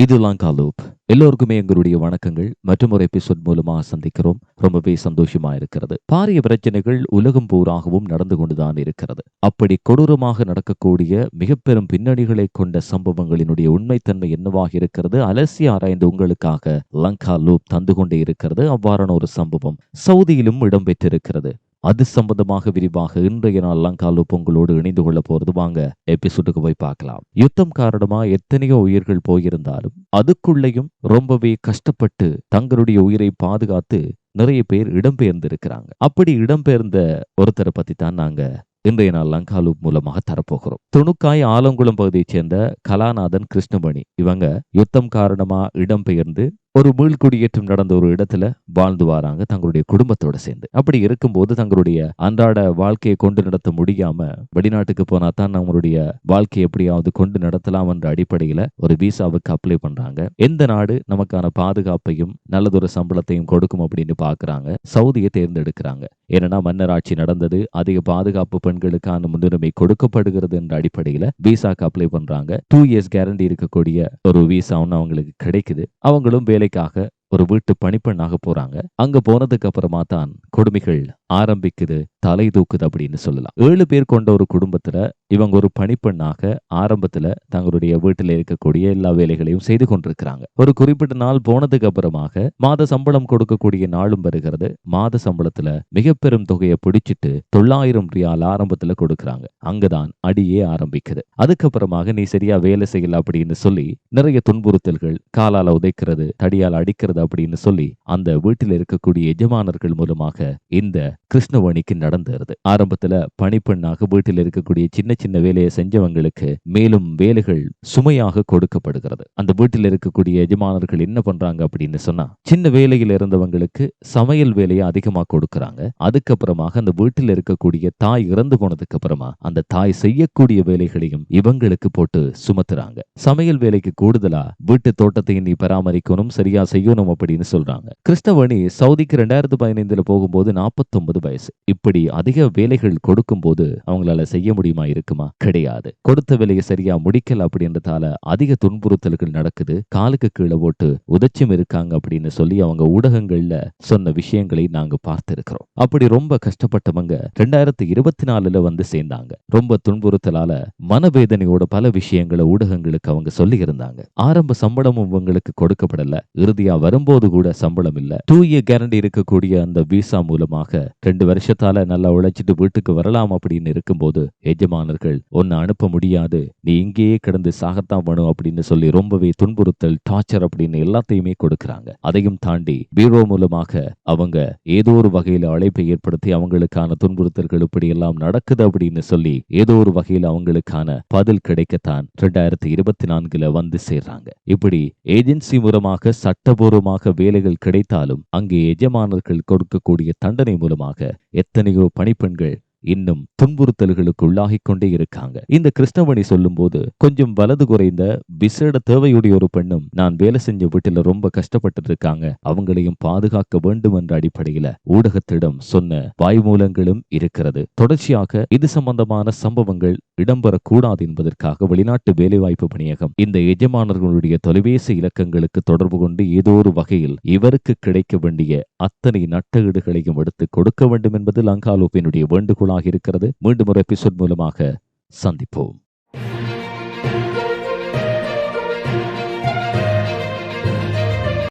இது லங்கா லூப் எல்லோருக்குமே எங்களுடைய வணக்கங்கள். மற்றும் ஒரு எபிசோட் மூலமாக சந்திக்கிறோம். ரொம்பவே சந்தோஷமா இருக்கிறது. பாரிய பிரச்சனைகள் உலகம் பூராகவும் நடந்து கொண்டுதான் இருக்கிறது. அப்படி கொடூரமாக நடக்கக்கூடிய மிக பெரும் பின்னணிகளை கொண்ட சம்பவங்களினுடைய உண்மைத்தன்மை என்னவாக இருக்கிறது? அலசி ஆராய்ந்து உங்களுக்காக லங்கா லூப் தந்து கொண்டே இருக்கிறது. அவ்வாறான ஒரு சம்பவம் சவுதியிலும் இடம்பெற்றிருக்கிறது. அது சம்பந்தமாக விரிவாக இன்றைய நாள் லங்காலு பொங்கலோடு இணைந்து கொள்ள போறது வாங்க எபிசோடுக்கு போய் பார்க்கலாம். யுத்தம் காரணமா எத்தனையோ உயிர்கள் போயிருந்தாலும் அதுக்குள்ளேயும் ரொம்பவே கஷ்டப்பட்டு தங்களுடைய உயிரை பாதுகாத்து நிறைய பேர் இடம்பெயர்ந்திருக்கிறாங்க. அப்படி இடம்பெயர்ந்த ஒருத்தரை பத்தி தான் நாங்க இன்றைய நாள் லங்காலு மூலமாக தரப்போகிறோம். துணுக்காய் ஆலங்குளம் பகுதியைச் சேர்ந்த கலாநாதன் கிருஷ்ணமணி. இவங்க யுத்தம் காரணமா இடம்பெயர்ந்து ஒரு மீள்குடியேற்றம் நடந்த ஒரு இடத்துல வாழ்ந்து வராங்க தங்களுடைய குடும்பத்தோட சேர்ந்து. அப்படி இருக்கும்போது தங்களுடைய அன்றாட வாழ்க்கையை கொண்டு நடத்த முடியாம வெளிநாட்டுக்கு போனா தான் நம்மளுடைய வாழ்க்கையை எப்படியாவது கொண்டு நடத்தலாம் என்ற அடிப்படையில ஒரு விசாவுக்கு அப்ளை பண்றாங்க. எந்த நாடு நமக்கான பாதுகாப்பையும் நல்லதொரு சம்பளத்தையும் கொடுக்கும் அப்படின்னு பாக்குறாங்க. சவுதியை தேர்ந்தெடுக்கிறாங்க. ஏன்னா மன்னராட்சி நடந்தது அதிக பாதுகாப்பு பெண்களுக்கான முன்னுரிமை கொடுக்கப்படுகிறது என்ற அடிப்படையில விசாக்கு அப்ளை பண்றாங்க. டூ இயர்ஸ் கேரண்டி இருக்கக்கூடிய ஒரு விசா ஒன்று அவங்களுக்கு கிடைக்குது. அவங்களும் வேலைக்காக ஒரு வீட்டு பணிப்பெண்ணாக போறாங்க. அங்க போனதுக்கு அப்புறமா தான் கொடுமைகள் ஆரம்பிக்குது தலை தூக்குது அப்படின்னு சொல்லலாம். ஏழு பேர் கொண்ட ஒரு குடும்பத்துல இவங்க ஒரு பணிப்பெண்ணாக ஆரம்பத்துல தங்களுடைய வீட்டில் இருக்கக்கூடிய எல்லா வேலைகளையும் செய்து கொண்டிருக்கிறாங்க. ஒரு குறிப்பிட்ட நாள் போனதுக்கு அப்புறமாக மாத சம்பளம் கொடுக்கக்கூடிய நாளும் வருகிறது. மாத சம்பளத்துல மிக பெரும் தொகையை பிடிச்சிட்டு தொள்ளாயிரம் ரியால் ஆரம்பத்துல கொடுக்கறாங்க. அங்கதான் அடியே ஆரம்பிக்குது. அதுக்கப்புறமாக நீ சரியா வேலை செய்யல அப்படின்னு சொல்லி நிறைய துன்புறுத்தல்கள் காலால உதைக்கிறது தடியால் அடிக்கிறது அப்படின்னு சொல்லி அந்த வீட்டில் இருக்கக்கூடிய எஜமானர்கள் மூலமாக இந்த கிருஷ்ணவாணிக்கு நடந்துருது ஆரம்பத்துல பணிப்பெண்ணாக வீட்டில் இருக்கக்கூடிய சின்ன சின்ன வேலையை செஞ்சவங்களுக்கு மேலும் வேலைகள் சுமையாக கொடுக்கப்படுகிறது. அந்த வீட்டில் இருக்கக்கூடிய எஜமானர்கள் என்ன பண்றாங்க அப்படின்னு சொன்னா சின்ன வேலையில் இருந்தவங்களுக்கு சமையல் வேலையை அதிகமா கொடுக்கறாங்க. அதுக்கப்புறமாக அந்த வீட்டில் இருக்கக்கூடிய தாய் இறந்து போனதுக்கு அப்புறமா அந்த தாய் செய்யக்கூடிய வேலைகளையும் இவங்களுக்கு போட்டு சுமத்துறாங்க. சமையல் வேலைக்கு கூடுதலா வீட்டு தோட்டத்தை நீ பராமரிக்கணும் சரியா செய்யணும் அப்படின்னு சொல்றாங்க. கிருஷ்ணவேணி சவுதிக்கு ரெண்டாயிரத்து பதினைந்துல போகும்போது நாற்பத்தொன்பது வயசு. இப்படி அதிக வேலைகள் கொடுக்கும் போது அவங்களால செய்ய முடியுமா இருக்குமா? கிடையாது. கொடுத்த வேலையை சரியா முடிக்கல அப்படின்றதால அதிக துன்புறுத்தல்கள் நடக்குது. காலுக்கு கீழே போட்டு உதச்சம் இருக்காங்க அப்படின்னு சொல்லி அவங்க ஊடகங்கள்ல சொன்ன விஷயங்களை நாங்க பார்த்திருக்கிறோம். அப்படி ரொம்ப கஷ்டப்பட்டவங்க ரெண்டாயிரத்தி இருபத்தி நாலுல வந்து சேர்ந்தாங்க. ரொம்ப துன்புறுத்தலால மனவேதனையோட பல விஷயங்களை ஊடகங்களுக்கு அவங்க சொல்லி இருந்தாங்க ஆரம்ப சம்பளமும் இவங்களுக்கு கொடுக்கப்படல. இறுதியா வரும்போது கூட சம்பளம் இல்ல. டூ இயர் கேரண்டி இருக்கக்கூடிய அந்த விசா மூலமாக ரெண்டு வருஷத்தால நல்லா உழைச்சிட்டு வீட்டுக்கு வரலாம் அப்படின்னு இருக்கும்போது எஜமானர்கள் ஒன்னு அனுப்ப முடியாது. நீ இங்கேயே கிடந்து சாகத்தான் வேணும் அப்படின்னு சொல்லி ரொம்பவே துன்புறுத்தல் டார்ச்சர் அப்படின்னு எல்லாத்தையுமே கொடுக்கறாங்க. அதையும் தாண்டி பீரோ மூலமாக அவங்க ஏதோ ஒரு வகையில அழைப்பை ஏற்படுத்தி அவங்களுக்கான துன்புறுத்தல்கள் இப்படி எல்லாம் நடக்குது அப்படின்னு சொல்லி ஏதோ ஒரு வகையில் அவங்களுக்கான பதில் கிடைக்கத்தான் ரெண்டாயிரத்தி இருபத்தி நான்குல வந்து சேர்றாங்க. இப்படி ஏஜென்சி மூலமாக சட்டபூர்வமாக வேலைகள் கிடைத்தாலும் அங்கே எஜமானர்கள் கொடுக்கக்கூடிய தண்டனை மூலமாக எத்தனையோ பணிப்பெண்கள் இன்னும் துன்புறுத்தல்களுக்கு உள்ளாகிக் கொண்டே இருக்காங்க. இந்த கிருஷ்ணமணி சொல்லும்போது கொஞ்சம் வலது குறைந்த விசேட தேவையுடைய ஒரு பெண்ணும் நான் வேலை செஞ்ச வீட்டுல ரொம்ப கஷ்டப்பட்டு இருக்காங்க அவங்களையும் பாதுகாக்க வேண்டும் என்ற அடிப்படையில ஊடகத்திடம் சொன்ன வாய்மூலங்களும் இருக்கிறது. தொடர்ச்சியாக இது சம்பந்தமான சம்பவங்கள் இடம்பெறக்கூடாது என்பதற்காக வெளிநாட்டு வேலைவாய்ப்பு பணியகம் இந்த எஜமானர்களுடைய தொலைபேசி இலக்கங்களுக்கு தொடர்பு கொண்டு ஏதோ ஒரு வகையில் இவருக்கு கிடைக்க வேண்டிய அத்தனை நட்டகீடுகளையும் எடுத்து கொடுக்க வேண்டும் என்பது லங்காலோப்பினுடைய வேண்டுகோளாக இருக்கிறது. மீண்டும் ஒரு எபிசோட் மூலமாக சந்திப்போம்.